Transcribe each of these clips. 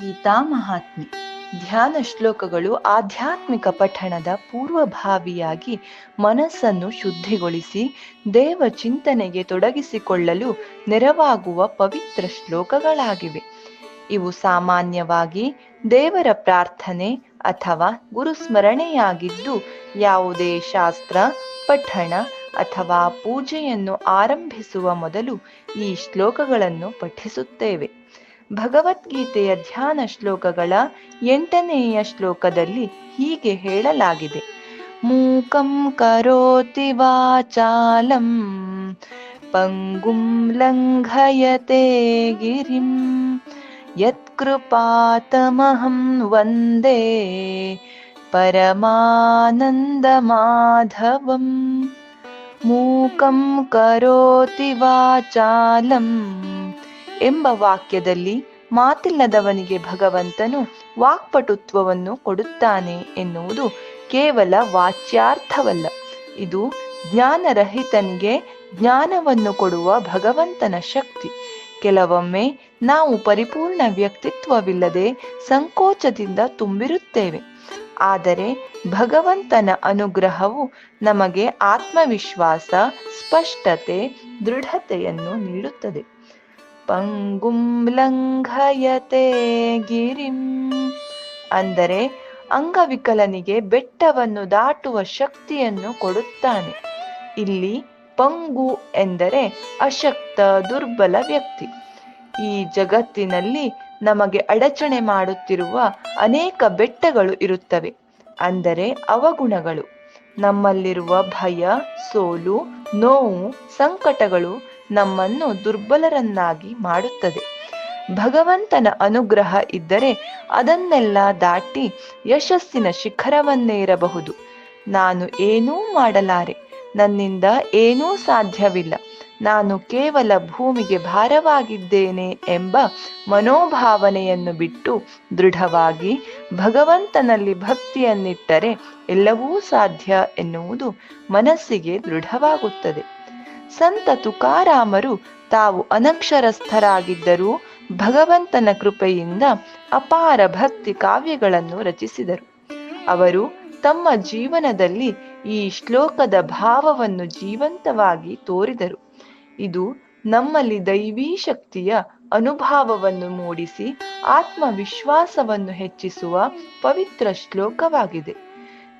ಗೀತಾ ಮಹಾತ್ಮೆ. ಧ್ಯಾನ ಶ್ಲೋಕಗಳು ಆಧ್ಯಾತ್ಮಿಕ ಪಠಣದ ಪೂರ್ವಭಾವಿಯಾಗಿ ಮನಸ್ಸನ್ನು ಶುದ್ಧಿಗೊಳಿಸಿ ದೇವ ಚಿಂತನೆಗೆ ತೊಡಗಿಸಿಕೊಳ್ಳಲು ನೆರವಾಗುವ ಪವಿತ್ರ ಶ್ಲೋಕಗಳಾಗಿವೆ. ಇವು ಸಾಮಾನ್ಯವಾಗಿ ದೇವರ ಪ್ರಾರ್ಥನೆ ಅಥವಾ ಗುರುಸ್ಮರಣೆಯಾಗಿದ್ದು ಯಾವುದೇ ಶಾಸ್ತ್ರ, ಪಠಣ ಅಥವಾ ಪೂಜೆಯನ್ನು ಆರಂಭಿಸುವ ಮೊದಲು ಈ ಶ್ಲೋಕಗಳನ್ನು ಪಠಿಸುತ್ತೇವೆ. ಭಗವದ್ಗೀತೆಯ ಧ್ಯಾನ ಶ್ಲೋಕಗಳ ಎಂಟನೆಯ ಶ್ಲೋಕದಲ್ಲಿ ಹೀಗೆ ಹೇಳಲಾಗಿದೆ ಮೂಕಂ ಕರೋತಿ ವಾಚಾಲಂ ಪಂಗುಂ ಲಂಘಯತೆ ಗಿರಿಂ ಯತ್ಕೃಪಾತಮಹಂ ವಂದೇ ಪರಮಾನಂದಮಾಧವಂ ಮೂಕಂ ಕರೋತಿ ವಾಚಾಲಂ ಎಂಬ ವಾಕ್ಯದಲ್ಲಿ ಮಾತಿಲ್ಲದವನಿಗೆ ಭಗವಂತನು ವಾಕ್ಪಟುತ್ವವನ್ನು ಕೊಡುತ್ತಾನೆ ಎನ್ನುವುದು ಕೇವಲ ವಾಚ್ಯಾರ್ಥವಲ್ಲ. ಇದು ಜ್ಞಾನರಹಿತನಿಗೆ ಜ್ಞಾನವನ್ನು ಕೊಡುವ ಭಗವಂತನ ಶಕ್ತಿ. ಕೆಲವೊಮ್ಮೆ ನಾವು ಪರಿಪೂರ್ಣ ವ್ಯಕ್ತಿತ್ವವಿಲ್ಲದೆ ಸಂಕೋಚದಿಂದ ತುಂಬಿರುತ್ತೇವೆ. ಆದರೆ ಭಗವಂತನ ಅನುಗ್ರಹವು ನಮಗೆ ಆತ್ಮವಿಶ್ವಾಸ, ಸ್ಪಷ್ಟತೆ, ದೃಢತೆಯನ್ನು ನೀಡುತ್ತದೆ. ಪಂಗುಂ ಲಂಘಯತೆ ಗಿರಿಂ. ಅಂದರೆ ಅಂಗವಿಕಲನಿಗೆ ಬೆಟ್ಟವನ್ನು ದಾಟುವ ಶಕ್ತಿಯನ್ನು ಕೊಡುತ್ತಾನೆ. ಇಲ್ಲಿ ಪಂಗು ಎಂದರೆ ಅಶಕ್ತ ದುರ್ಬಲ ವ್ಯಕ್ತಿ. ಈ ಜಗತ್ತಿನಲ್ಲಿ ನಮಗೆ ಅಡಚಣೆ ಮಾಡುತ್ತಿರುವ ಅನೇಕ ಬೆಟ್ಟಗಳು ಇರುತ್ತವೆ. ಅಂದರೆ ಅವಗುಣಗಳು. ನಮ್ಮಲ್ಲಿರುವ ಭಯ, ಸೋಲು, ನೋವು, ಸಂಕಟಗಳು ನಮ್ಮನ್ನು ದುರ್ಬಲರನ್ನಾಗಿ ಮಾಡುತ್ತದೆ. ಭಗವಂತನ ಅನುಗ್ರಹ ಇದ್ದರೆ ಅದನ್ನೆಲ್ಲ ದಾಟಿ ಯಶಸ್ಸಿನ ಶಿಖರವನ್ನೇ ಇರಬಹುದು ನಾನು ಏನೂ ಮಾಡಲಾರೆ, ನನ್ನಿಂದ ಏನೂ ಸಾಧ್ಯವಿಲ್ಲ. ನಾನು ಕೇವಲ ಭೂಮಿಗೆ ಭಾರವಾಗಿದ್ದೇನೆ ಎಂಬ ಮನೋಭಾವನೆಯನ್ನು ಬಿಟ್ಟು ದೃಢವಾಗಿ ಭಗವಂತನಲ್ಲಿ ಭಕ್ತಿಯನ್ನಿಟ್ಟರೆ ಎಲ್ಲವೂ ಸಾಧ್ಯ ಎನ್ನುವುದು ಮನಸ್ಸಿಗೆ ದೃಢವಾಗುತ್ತದೆ. ಸಂತ ತುಕಾರಾಮರು ತಾವು ಅನಕ್ಷರಸ್ಥರಾಗಿದ್ದರೂ ಭಗವಂತನ ಕೃಪೆಯಿಂದ ಅಪಾರ ಭಕ್ತಿ ಕಾವ್ಯಗಳನ್ನು ರಚಿಸಿದರು. ಅವರು ತಮ್ಮ ಜೀವನದಲ್ಲಿ ಈ ಶ್ಲೋಕದ ಭಾವವನ್ನು ಜೀವಂತವಾಗಿ ತೋರಿದರು. ಇದು ನಮ್ಮಲ್ಲಿ ದೈವೀ ಶಕ್ತಿಯ ಅನುಭಾವವನ್ನು ಮೂಡಿಸಿ ಆತ್ಮವಿಶ್ವಾಸವನ್ನು ಹೆಚ್ಚಿಸುವ ಪವಿತ್ರ ಶ್ಲೋಕವಾಗಿದೆ.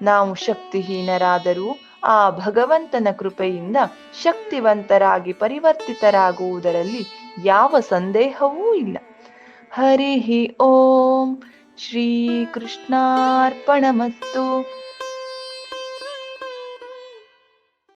ನಾವು ಶಕ್ತಿಹೀನರಾದರೂ ಆ ಭಗವಂತನ ಕೃಪೆಯಿಂದ ಶಕ್ತಿವಂತರಾಗಿ ಪರಿವರ್ತಿತರಾಗುವುದರಲ್ಲಿ ಯಾವ ಸಂದೇಹವೂ ಇಲ್ಲ. ಹರಿ ಓಂ ಶ್ರೀ ಕೃಷ್ಣಾರ್ಪಣಮಸ್ತು